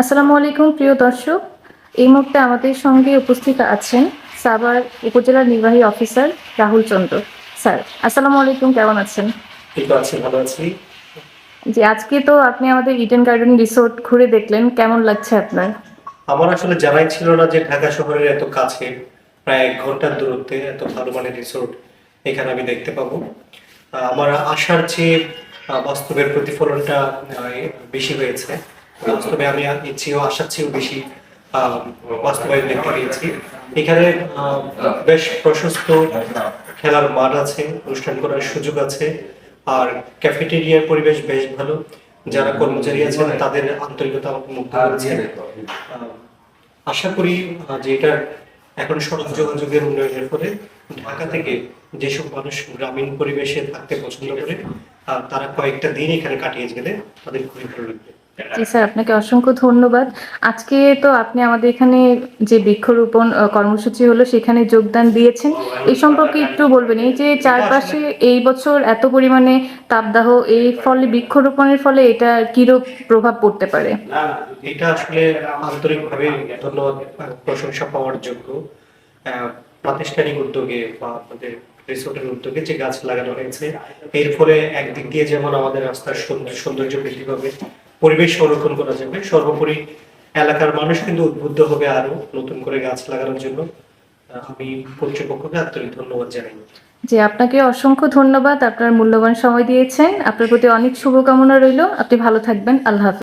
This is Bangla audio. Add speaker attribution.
Speaker 1: আসসালামু আলাইকুম প্রিয় দর্শক। এই মুহূর্তে আমাদের সঙ্গে উপস্থিত আছেন সাভার উপজেলার নির্বাহী অফিসার রাহুল চন্দ্র। স্যার আসসালামু আলাইকুম কেমন আছেন?
Speaker 2: ভালো আছি।
Speaker 1: জি আজকে তো আপনি আমাদের ইডেন গার্ডেন রিসোর্ট ঘুরে দেখলেন কেমন লাগছে আপনার?
Speaker 2: আমার আসলে জানাই ছিল না যে ঢাকা শহরের এত কাছে প্রায় এক ঘণ্টার দূরত্বে এত ভালো মানের রিসোর্ট এখানে আমি দেখতে পাবো। আমার আশার চেয়ে বাস্তবের প্রতিফলনটা বেশি হয়েছে। বাস্তবে আমি আর এর চেয়েও বেশি বাস্তবায়ন দেখতে পেয়েছি। এখানে বেশ প্রশস্ত খেলার মাঠ আছে, অনুষ্ঠান করার সুযোগ আছে, আর ক্যাফেটেরিয়ার পরিবেশ বেশ ভালো। যারা কর্মচারী আছেন, তাদের আন্তরিকতা মুগ্ধ করেছে। আশা করি যে এটা এখন সড়ক যোগাযোগের উন্নয়নের ফলে ঢাকা থেকে যেসব মানুষ গ্রামীণ পরিবেশে থাকতে পছন্দ করে তারা কয়েকটা দিন এখানে কাটিয়ে গেলে তাদের খুবই ভালো লাগবে।
Speaker 1: জি স্যার, আপনাকে অসংখ্য ধন্যবাদ। আজকে তো আপনি আমাদের এখানে যে বৃক্ষরোপণ কর্মসূচি হলো, সেখানে যোগদান দিয়েছেন। এই সম্পর্কে একটু বলবেন, এই যে চারপাশে এই বছর এত পরিমাণে তাপদাহ, এই ফলে বৃক্ষরোপণের ফলে এটা কিরূপ প্রভাব পড়তে পারে?
Speaker 2: এটা আসলে আন্তরিকভাবে ধন্যবাদ প্রশংসা পাওয়ার যোগ্য। প্রাতিষ্ঠানিক উদ্যোগে বা আমাদের রিসোর্টের উদ্যোগে যে গাছ লাগানো হয়েছে, এর ফলে একদিক দিয়ে যেমন আমাদের রাস্তার সৌন্দর্য- বৃদ্ধি পাবে পরিবেশ সংরক্ষণ করা যাবে। সর্বোপরি এলাকার মানুষ কিন্তু উদ্বুদ্ধ হবে আরও নতুন করে গাছ লাগানোর জন্য। আমি কর্তৃপক্ষকে আন্তরিক ধন্যবাদ জানাই।
Speaker 1: যে আপনাকে অসংখ্য ধন্যবাদ। আপনার মূল্যবান সময় দিয়েছেন। আপনার প্রতি অনেক শুভকামনা রইল। আপনি ভালো থাকবেন। আল্লাহ